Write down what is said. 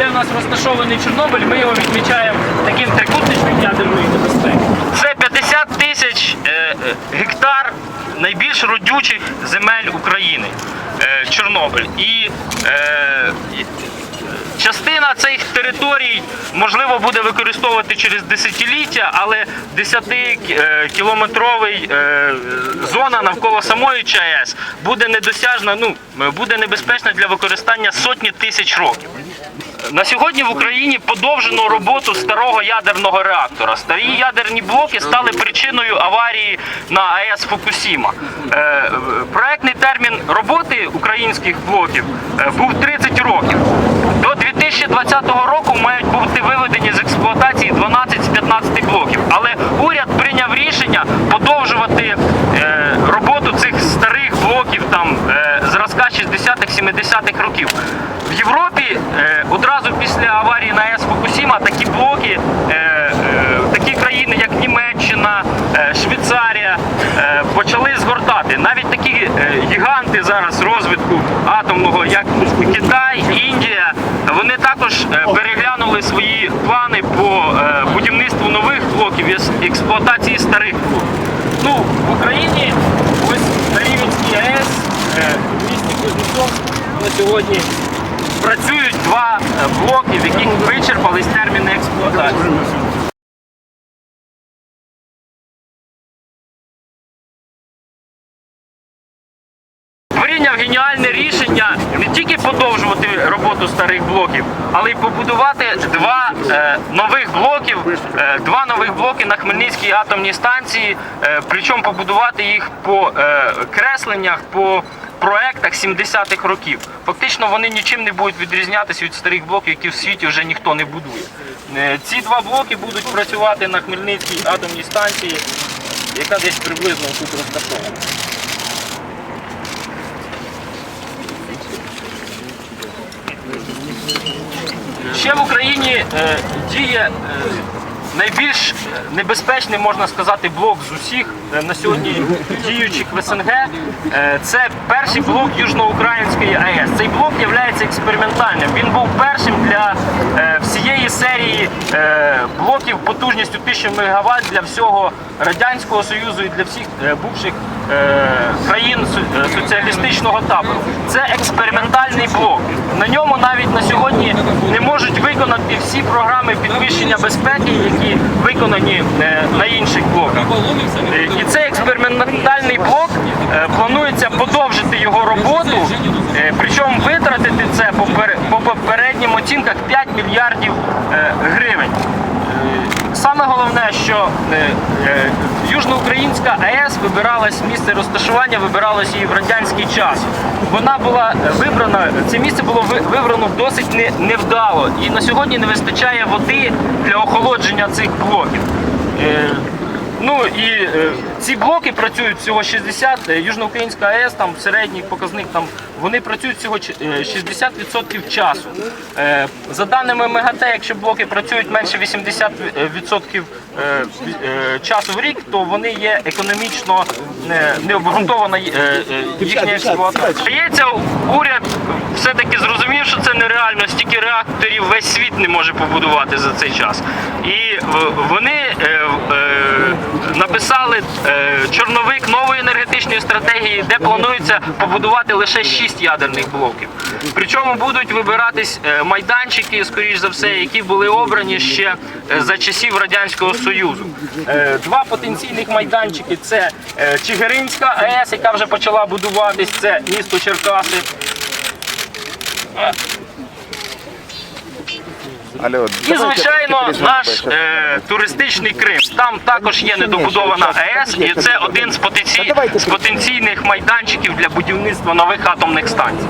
де в нас розташований Чорнобиль, ми його відмічаємо таким трикутничним ядерної небезпеки. Це 50 тисяч е, е, гектар найбільш родючих земель України. е, Чорнобиль. І е, Частина цих територій можливо буде використовувати через десятиліття, але 10-кілометровий е, зона навколо самої ЧАЕС буде недосяжна, ну буде небезпечна для використання сотні тисяч років. На сьогодні в Україні подовжено роботу старого ядерного реактора. Старі ядерні блоки стали причиною аварії на АЕС Фукусіма. Е, Проектний термін роботи українських блоків е, був 30 років. До 2020 року мають бути виведені з експлуатації 12 з 15 блоків. Але уряд прийняв рішення подовжувати е, роботу цих старих блоків там е, зразка 60-х, 70-х років. В Європі е, одразу після аварії на АЕС Фукусіма такі блоки, е, е, такі країни, як Німеччина, е, Швейцарія, е, почали згортати. Навіть такі е, гіганти зараз розвитку атомного, як Китай, Індія, вони також е, переглянули свої плани по е, будівництву нових блоків і експлуатації старих блоків. Ну, в Україні ось на Рівенській АЕС е, в місті Кузнецов на сьогодні працюють два блоки, в яких вичерпались терміни експлуатації. Прийняв геніальне рішення не тільки подовжувати роботу старих блоків, але й побудувати два е, нових блоків, е, два нових блоки на Хмельницькій атомній станції. е, причому побудувати їх по е, кресленнях, по проектах 70-х років. Фактично вони нічим не будуть відрізнятися від старих блоків, які в світі вже ніхто не будує. Е, ці два блоки будуть працювати на Хмельницькій атомній станції, яка десь приблизно тут розташована. Ще в Україні е, діє е, найбільш небезпечний, можна сказати, блок з усіх е, на сьогодні діючих в СНГ. Е, це перший блок Южноукраїнської АЕС. Цей блок є експериментальним. Він був першим для е, всієї серії е, блоків потужністю 1000 МВт для всього Радянського Союзу і для всіх е, бувших е, країн е, соціалістичного табору. Це експериментальний блок. На ньому навіть на сьогодні не можуть виконати всі програми підвищення безпеки, які виконані е, на інших блоках. Е, І цей експериментальний блок е, планується подовжити його роботу, е, причому витратити це по пер- попереднім оцінках 5 мільярдів е, гривень. Е, Саме головне, що Южноукраїнська АЕС вибиралась місце розташування, вибиралось її в радянський час. Вона була вибрана, це місце було вибрано досить невдало, і на сьогодні не вистачає води для охолодження цих блоків. Е, Ну і е, ці блоки працюють всього 60, е, Южноукраїнська АЕС, там середній показник, там вони працюють всього ч- е, 60% часу. Е, за даними МГТ, якщо блоки працюють менше 80% е, ві- е, часу в рік, то вони є економічно е, необґрунтована е, е, їхня експлуатація. Здається, уряд все-таки зрозумів, що це нереально, стільки реакторів весь світ не може побудувати за цей час. І е, вони е, е, написали е, чорновик нової енергетичної стратегії, де планується побудувати лише 6 ядерних блоків. Причому будуть вибиратись е, майданчики, скоріш за все, які були обрані ще е, за часів Радянського Союзу. Два потенційних майданчики це Чигиринська АЕС, яка вже почала будуватись, це місто Черкаси. І, звичайно, наш е, туристичний Крим. Там також є недобудована АЕС, і це один з потенційних майданчиків для будівництва нових атомних станцій.